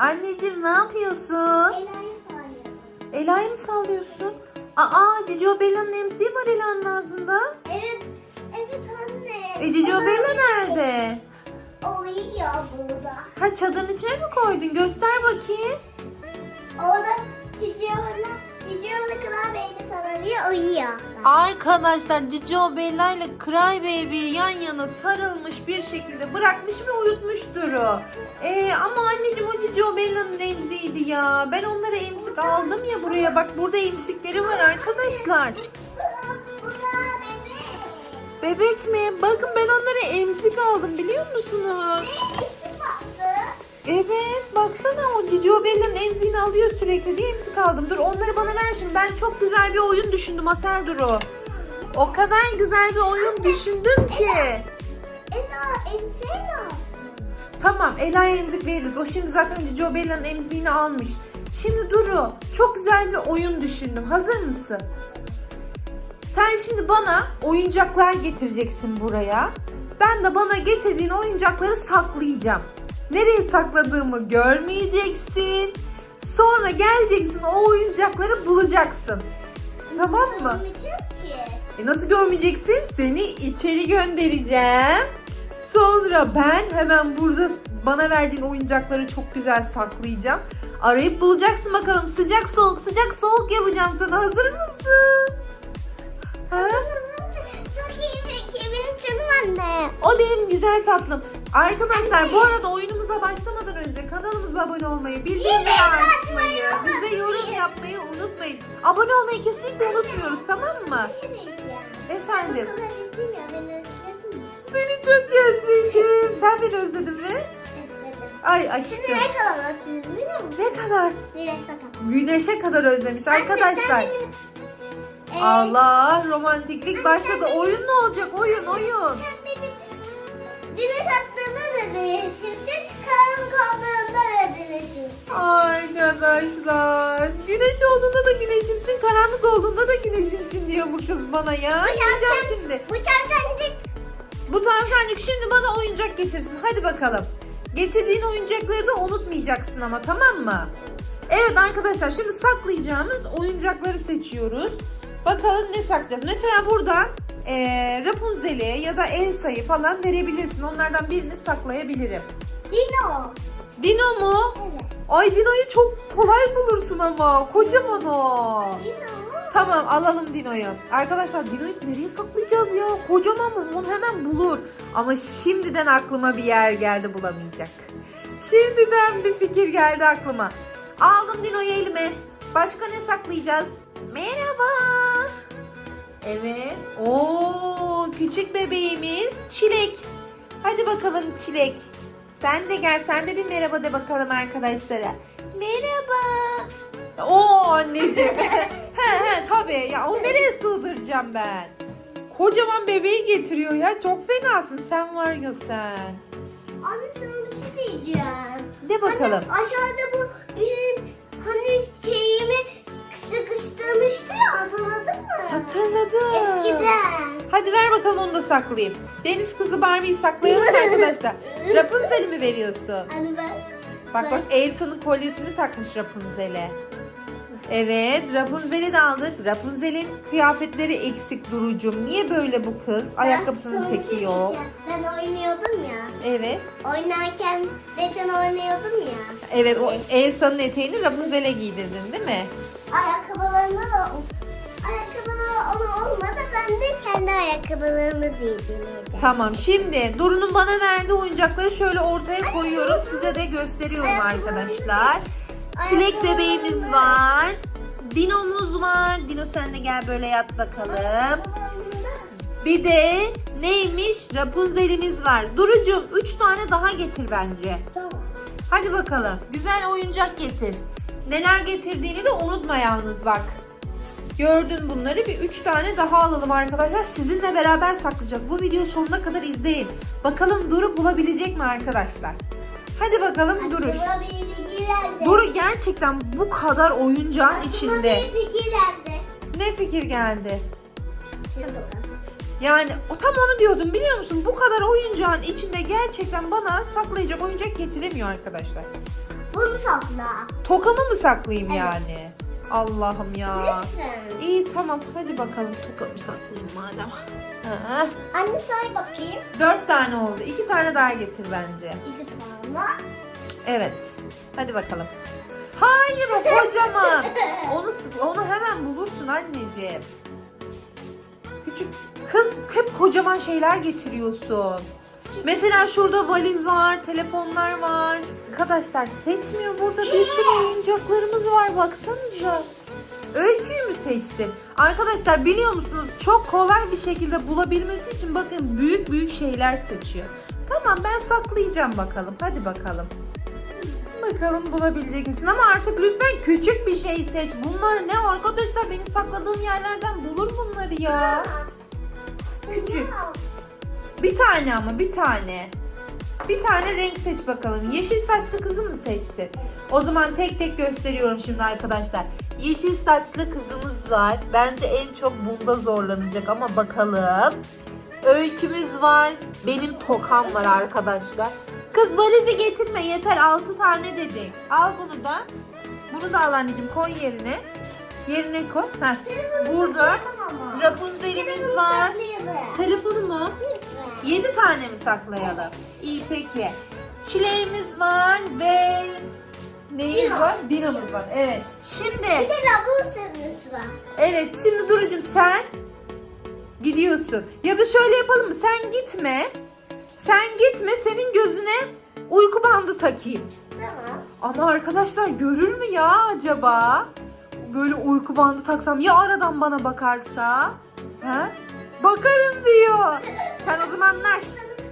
Anneciğim ne yapıyorsun? Ela'yı sarıyorum. Ela'yı mı sallıyorsun? Aa Cicio Bella'nın emziği var Ela'nın ağzında. Evet, evet anne. E Cicio Ama Bella nerede? O uyuyor burada. Ha çadırın içine mi koydun? Göster bakayım. Orada Cicio'la, Cicio'la klavyeyle sarılıyor, uyuyor. Arkadaşlar Cicio Bella ile Cry Baby yan yana sarılmış bir şekilde bırakmış ve uyutmuş Duru. Ee, ama anneciğim o Cicio Bella'nın emziğiydi ya. Ben onlara emzik aldım ya buraya. Bak burada emzikleri var arkadaşlar. Bebek mi? Bakın ben onlara emzik aldım biliyor musunuz? Evet baksana o Cicio Bella'nın emziğini alıyor sürekli diye emzik aldım. Dur onları bana ver şimdi. Ben çok güzel bir oyun düşündüm Asel Duru. O kadar güzel bir oyun düşündüm ki. Ela, emziğe lazım. Tamam Ela'ya emzik veririz. O şimdi zaten Cicio Bella'nın emziğini almış. Şimdi Duru çok güzel bir oyun düşündüm. Hazır mısın? Sen şimdi bana oyuncaklar getireceksin buraya. Ben de bana getirdiğin oyuncakları saklayacağım. Nereye sakladığımı görmeyeceksin. Sonra geleceksin o oyuncakları bulacaksın. Tamam mı? E nasıl görmeyeceksin? Seni içeri göndereceğim. Sonra ben hemen burada bana verdiğin oyuncakları çok güzel saklayacağım. Arayıp bulacaksın bakalım. Sıcak soğuk sıcak soğuk yapacağım sana. Hazır mısın? Ha? Anne. O benim güzel tatlım. Arkadaşlar bu arada oyunumuza başlamadan önce kanalımıza abone olmayı, bildirimleri açmayı, bize yorum yapmayı unutmayın. Abone olmayı kesinlikle unutmuyoruz tamam mı? Efendim. Kadar? Seni çok özledim. Sen beni özledin mi? Özledim. Ay Şimdi aşkım. ne kadar özledin biliyor musun? Ne kadar? Direkt sakat. Güneşe kadar özlemiş arkadaşlar. Anne, Allah romantiklik başladı. Oyun ne olacak? Oyun oyun. Güneş attığında da değişirsin, karanlık olduğunda da değişirsin. Arkadaşlar güneş olduğunda da güneşimsin, karanlık olduğunda da güneşimsin diyor bu kız bana ya. Yiyeceğim şimdi. Bu tavşancık Bu tavşancık şimdi bana oyuncak getirsin. Hadi bakalım. Getirdiğin oyuncakları da unutmayacaksın ama tamam mı? Evet arkadaşlar şimdi saklayacağımız oyuncakları seçiyoruz. Bakalım ne saklayacağız. Mesela buradan eee Rapunzel'i ya da Elsa'yı falan verebilirsin. Onlardan birini saklayabilirim. Dino. Dino mu? Evet. Ay Dino'yu çok kolay bulursun ama. Kocaman o. Dino. Tamam alalım Dino'yu. Arkadaşlar Dino'yu nereye saklayacağız ya? Kocaman mı? Onu hemen bulur. Ama şimdiden aklıma bir yer geldi bulamayacak. Şimdiden bir fikir geldi aklıma. Aldım Dino'yu elime. Başka ne saklayacağız? Merhaba. Evet. Oo, küçük bebeğimiz Çilek. Hadi bakalım Çilek. Sen de gel sen de bir merhaba de bakalım arkadaşlara. Merhaba. Oo anneciğim. he he tabii ya onu nereye sığdıracağım ben? Kocaman bebeği getiriyor ya çok fenasın sen var ya sen. Anne sana bir şey diyeceğim. De bakalım. Anne, aşağıda bu benim hani Hadi ver bakalım onu da saklayayım. Deniz kızı Barbie'yi saklayalım arkadaşlar. Rapunzel'i mi veriyorsun? Hani ben. Bak bak Elsa'nın kolyesini takmış Rapunzel'e. Evet Rapunzel'i de aldık. Rapunzel'in kıyafetleri eksik durucum. Niye böyle bu kız? Ayakkabısının bir şey teki yok. Ben oynuyordum ya. Evet. Oynarken geçen oynuyordum ya. Evet o Elsa'nın eteğini Rapunzel'e giydirdin değil mi? Ayakkabılarına da ayakkabıları ona olmadı. Ben de kendi ayakkabılarımı giydim. Tamam şimdi Duru'nun bana verdiği oyuncakları şöyle ortaya koyuyorum. Size de gösteriyorum arkadaşlar. Çilek bebeğimiz var. Dino'muz var. Dino sen de gel böyle yat bakalım. Bir de neymiş? Rapunzel'imiz var. Duru'cum 3 tane daha getir bence. Tamam. Hadi bakalım. Güzel oyuncak getir. Neler getirdiğini de unutma yalnız bak. Gördün bunları bir üç tane daha alalım arkadaşlar. Sizinle beraber saklayacağız. Bu videoyu sonuna kadar izleyin. Bakalım Duru bulabilecek mi arkadaşlar? Hadi bakalım Duru. Aklıma geldi. Duru gerçekten bu kadar oyuncağın Aklıma içinde. bir fikir geldi. Ne fikir geldi? Şuna. Yani o tam onu diyordum biliyor musun? Bu kadar oyuncağın içinde gerçekten bana saklayacak oyuncak getiremiyor arkadaşlar. Bunu sakla. Tokamı mı saklayayım Evet. yani? Allah'ım ya. Lütfen. İyi tamam hadi bakalım tokamı saklayayım madem. Ha, Anne say bakayım. dört tane oldu. İki tane daha getir bence. İki tane. Evet. Hadi bakalım. Hayır o kocaman. onu onu hemen bulursun anneciğim. Küçük kız hep kocaman şeyler getiriyorsun. Mesela şurada valiz var, telefonlar var. Arkadaşlar seçmiyor burada bir sürü oyuncaklarımız var baksanıza. Öyküyü mü seçtin? Arkadaşlar biliyor musunuz çok kolay bir şekilde bulabilmesi için bakın büyük büyük şeyler seçiyor. Tamam ben saklayacağım bakalım. Hadi bakalım. Bakalım bulabilecek misin? Ama artık lütfen küçük bir şey seç. Bunlar ne arkadaşlar? Benim sakladığım yerlerden bulur bunları ya. Küçük. Bir tane ama bir tane. Bir tane renk seç bakalım. Yeşil saçlı kızı mı seçtin? O zaman tek tek gösteriyorum şimdi arkadaşlar. Yeşil saçlı kızımız var. Bence en çok bunda zorlanacak ama bakalım. Öykümüz var. Benim tokam var arkadaşlar. Kız valizi getirme yeter 6 tane dedik. Al bunu da. Bunu da al anneciğim koy yerine. Yerine koy. Heh. Burada Rapunzel'imiz var. Telefonu mu? 7 tane mi saklayalım? İyi peki. Çileğimiz var ve neyimiz Dino. var? Dinamız var. Evet. Şimdi Bir de rabun sevgisi var. evet şimdi Duru'cum sen gidiyorsun. Ya da şöyle yapalım mı? Sen gitme. Sen gitme senin gözüne uyku bandı takayım. Tamam. Ama arkadaşlar görür mü ya acaba? Böyle uyku bandı taksam ya aradan bana bakarsa? He? Bakarım diyor. Sen o zaman.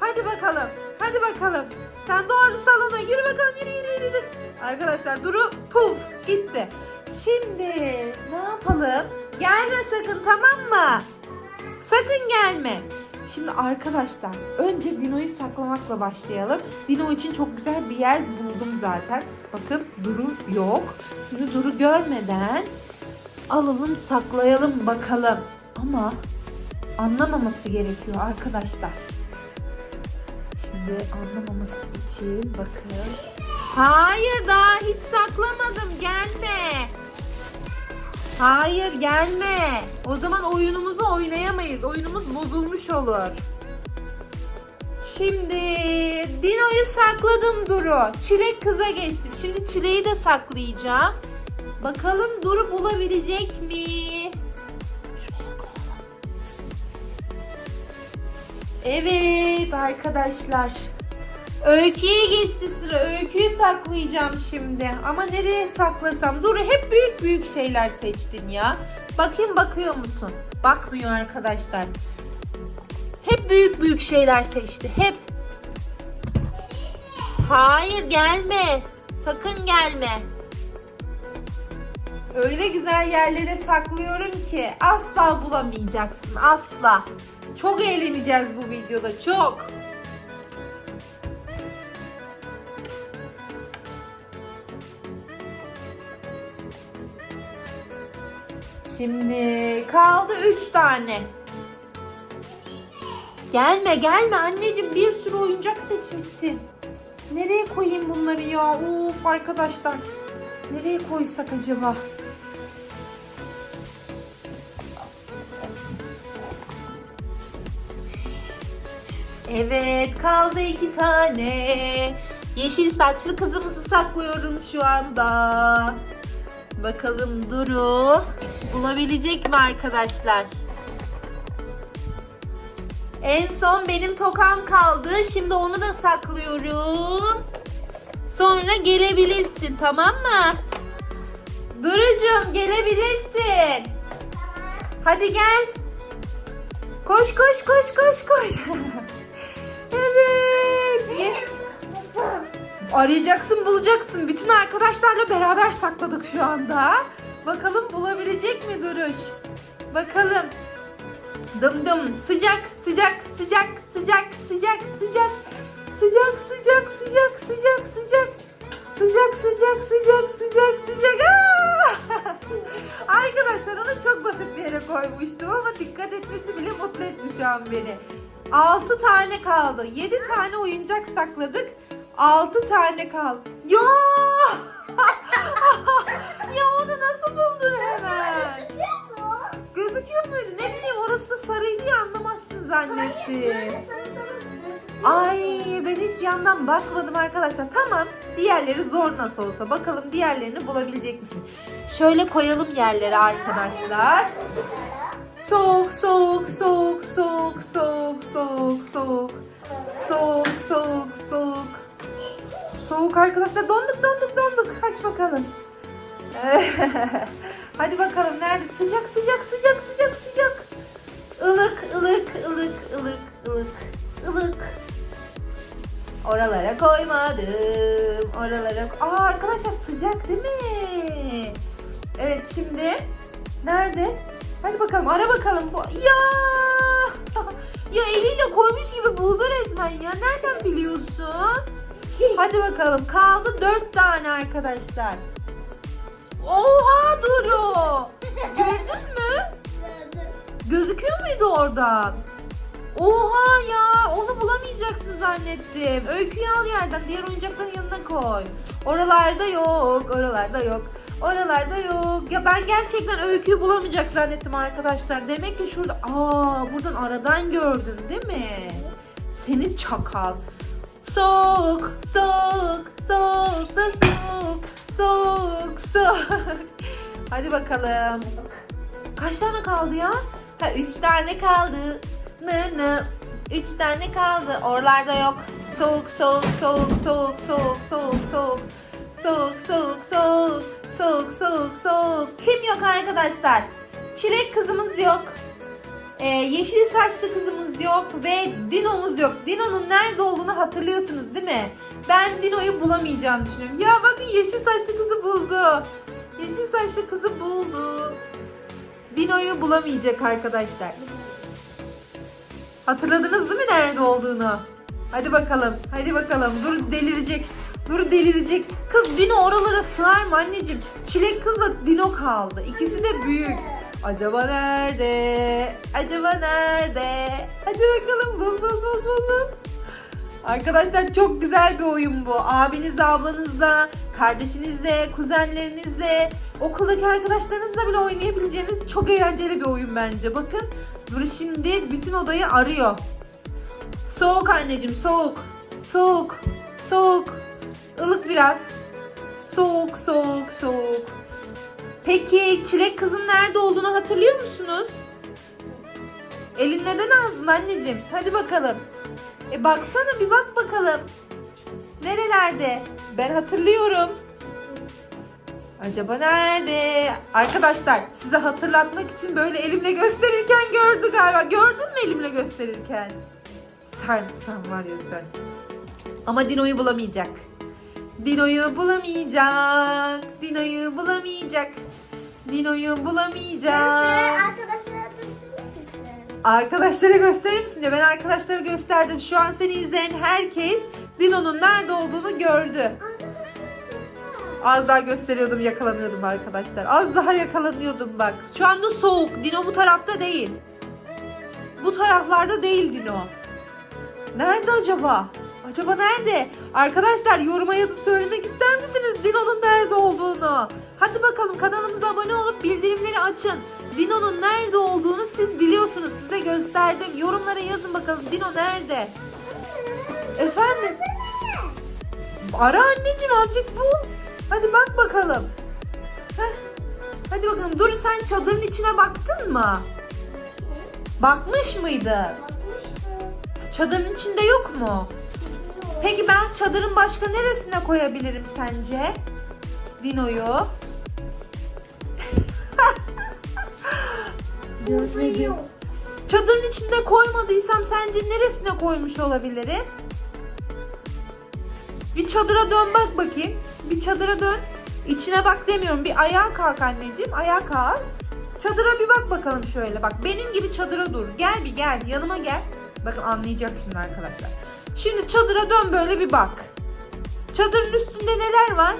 Hadi bakalım. Hadi bakalım. Sen doğru salona yürü bakalım yürü yürü. yürü. Arkadaşlar Duru puf gitti. Şimdi ne yapalım? Gelme sakın tamam mı? Sakın gelme. Şimdi arkadaşlar önce Dino'yu saklamakla başlayalım. Dino için çok güzel bir yer buldum zaten. Bakın Duru yok. Şimdi Duru görmeden alalım saklayalım bakalım. Ama anlamaması gerekiyor arkadaşlar. Şimdi anlamaması için bakın. Hayır daha hiç saklamadım gelme. Hayır gelme. O zaman oyunumuzu oynayamayız. Oyunumuz bozulmuş olur. Şimdi Dino'yu sakladım Duru. Çilek kıza geçtim. Şimdi Çilek'i de saklayacağım. Bakalım Duru bulabilecek mi? Evet arkadaşlar. Öyküye geçti sıra. Öyküyü saklayacağım şimdi. Ama nereye saklasam? Dur hep büyük büyük şeyler seçtin ya. Bakayım bakıyor musun? Bakmıyor arkadaşlar. Hep büyük büyük şeyler seçti. Hep. Hayır gelme. Sakın gelme. Öyle güzel yerlere saklıyorum ki asla bulamayacaksın. Asla. Çok eğleneceğiz bu videoda. Çok. Şimdi kaldı 3 tane. Gelme gelme anneciğim bir sürü oyuncak seçmişsin. Nereye koyayım bunları ya? Of arkadaşlar. Nereye koysak acaba? Evet kaldı iki tane. Yeşil saçlı kızımızı saklıyorum şu anda. Bakalım Duru bulabilecek mi arkadaşlar? En son benim tokam kaldı. Şimdi onu da saklıyorum. Sonra gelebilirsin tamam mı? Durucum gelebilirsin. Hadi gel. Koş koş koş koş koş. evet. Ye- Arayacaksın bulacaksın. Bütün arkadaşlarla beraber sakladık şu anda. Bakalım bulabilecek mi Duruş? Bakalım. Dım dım sıcak sıcak sıcak sıcak sıcak sıcak sıcak sıcak sıcak sıcak sıcak sıcak sıcak sıcak sıcak sıcak! Arkadaşlar onu çok basit bir yere koymuştum ama dikkat etmesi bile mutlu etti şu an beni. 6 tane kaldı. 7 tane oyuncak sakladık. 6 tane kaldı. Ya ya onu nasıl buldun hemen? Gözüküyor mu? Gözüküyor muydu? Ne bileyim orası da sarıydı ya anlamazsın zannettim. Ay ben hiç yandan bakmadım arkadaşlar. Tamam diğerleri zor nasıl olsa. Bakalım diğerlerini bulabilecek misin? Şöyle koyalım yerlere arkadaşlar. Soğuk soğuk soğuk soğuk soğuk soğuk soğuk. Soğuk soğuk soğuk. Soğuk arkadaşlar donduk donduk donduk. Aç bakalım. Hadi bakalım nerede? Sıcak sıcak sıcak sıcak sıcak. Ilık ılık ılık ılık ılık ılık. Oralara koymadım. Oralara... Aa arkadaşlar sıcak değil mi? Evet şimdi nerede? Hadi bakalım ara bakalım. Bu... Ya! ya eliyle koymuş gibi buldu resmen ya. Nereden biliyorsun? Hadi bakalım. Kaldı dört tane arkadaşlar. Oha Duru. Gördün mü? Gözüküyor muydu oradan? Oha ya onu bulamayacaksın zannettim. Öyküyü al yerden diğer oyuncakların yanına koy. Oralarda yok, oralarda yok. Oralarda yok. Ya ben gerçekten öyküyü bulamayacak zannettim arkadaşlar. Demek ki şurada... Aa buradan aradan gördün değil mi? Seni çakal. Soğuk, soğuk, soğuk da soğuk, soğuk, soğuk. Hadi bakalım. Kaç tane kaldı ya? Ha, üç tane kaldı. Nı nı. Üç tane kaldı. Oralarda yok. Soğuk, soğuk, soğuk, soğuk, soğuk, soğuk, soğuk. Soğuk, soğuk, soğuk. Soğuk, soğuk, soğuk. Kim yok arkadaşlar? Çilek kızımız yok. Ee, yeşil saçlı kızımız yok ve Dino'muz yok. Dino'nun nerede olduğunu hatırlıyorsunuz değil mi? Ben Dino'yu bulamayacağını düşünüyorum. Ya bakın yeşil saçlı kızı buldu. Yeşil saçlı kızı buldu. Dino'yu bulamayacak arkadaşlar. Hatırladınız değil mi nerede olduğunu? Hadi bakalım. Hadi bakalım. Dur delirecek. Dur delirecek. Kız Dino oralara sığar mı anneciğim? Çilek kızla Dino kaldı. İkisi de büyük. Acaba nerede? Acaba nerede? Hadi bakalım bul bul bul bul bul. Arkadaşlar çok güzel bir oyun bu. Abinizle, ablanızla, kardeşinizle, kuzenlerinizle, okuldaki arkadaşlarınızla bile oynayabileceğiniz çok eğlenceli bir oyun bence. Bakın Duru şimdi bütün odayı arıyor. Soğuk anneciğim soğuk. Soğuk. Soğuk. Ilık biraz. Soğuk soğuk soğuk. Peki çilek kızın nerede olduğunu hatırlıyor musunuz? Elin neden ağzında anneciğim? Hadi bakalım. E baksana bir bak bakalım. Nerelerde? Ben hatırlıyorum. Acaba nerede? Arkadaşlar size hatırlatmak için böyle elimle gösterirken gördü galiba. Gördün mü elimle gösterirken? Sen, sen var ya sen. Ama Dino'yu bulamayacak. Dino'yu bulamayacak. Dino'yu bulamayacak. Dino'yu bulamayacak. Arkadaşlara gösterir misin? Arkadaşlara gösterir misin. Ben arkadaşlara gösterdim. Şu an seni izleyen herkes Dino'nun nerede olduğunu gördü. Az daha gösteriyordum yakalanıyordum arkadaşlar. Az daha yakalanıyordum bak. Şu anda soğuk. Dino bu tarafta değil. Bu taraflarda değil Dino. Nerede acaba? Acaba nerede? Arkadaşlar yoruma yazıp söylemek ister misiniz Dino'nun nerede olduğunu? Hadi bakalım kanalımıza abone olup bildirimleri açın. Dino'nun nerede olduğunu siz biliyorsunuz. Size gösterdim. Yorumlara yazın bakalım Dino nerede? Efendim? Ara anneciğim azıcık bul. Hadi bak bakalım. Heh. Hadi bakalım. Dur sen çadırın içine baktın mı? Bakmış? Bakmıştım. Çadırın içinde yok mu? Peki ben çadırın başka neresine koyabilirim sence? Dino'yu. Çadırın içinde koymadıysam sence neresine koymuş olabilirim? Bir çadıra dön bak bakayım. Bir çadıra dön. İçine bak demiyorum. Bir ayağa kalk anneciğim. Ayağa kalk. Çadıra bir bak bakalım şöyle. Bak benim gibi çadıra dur. Gel bir gel. Yanıma gel. Bakın anlayacak şimdi arkadaşlar. Şimdi çadıra dön böyle bir bak. Çadırın üstünde neler var?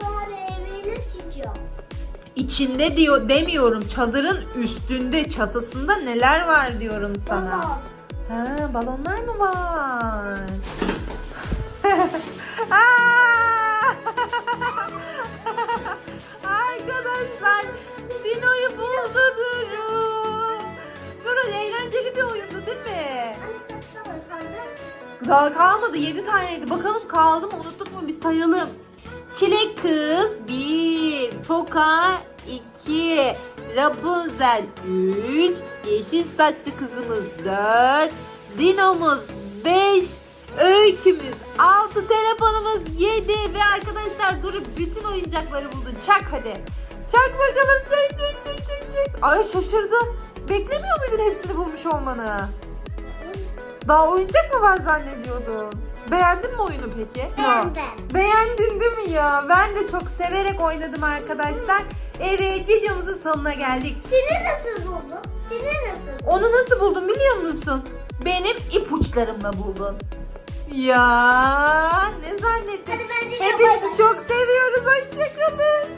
Kahvevini tutuyor. İçinde diyor demiyorum. Çadırın üstünde, çatısında neler var diyorum sana. Balon. Ha, balonlar mı var? Aa! Daha kalmadı 7 taneydi. Bakalım kaldı mı unuttuk mu biz sayalım. Çilek kız 1, Toka 2, Rapunzel 3, yeşil saçlı kızımız 4, Dinomuz 5, Öykümüz 6, telefonumuz 7 ve arkadaşlar durup bütün oyuncakları buldu. Çak hadi. Çak bakalım çak çak çak çak çak. Ay şaşırdı. Beklemiyor muydun hepsini bulmuş olmanı? Daha oyuncak mı var zannediyordun? Beğendin mi oyunu peki? Beğendim. Beğendin değil mi ya? Ben de çok severek oynadım arkadaşlar. Evet videomuzun sonuna geldik. Seni nasıl buldun? Seni nasıl? Onu nasıl buldun biliyor musun? Benim ipuçlarımla buldun. Ya ne zannettin? Hadi ben de Hepinizi çok seviyoruz. Hoşçakalın.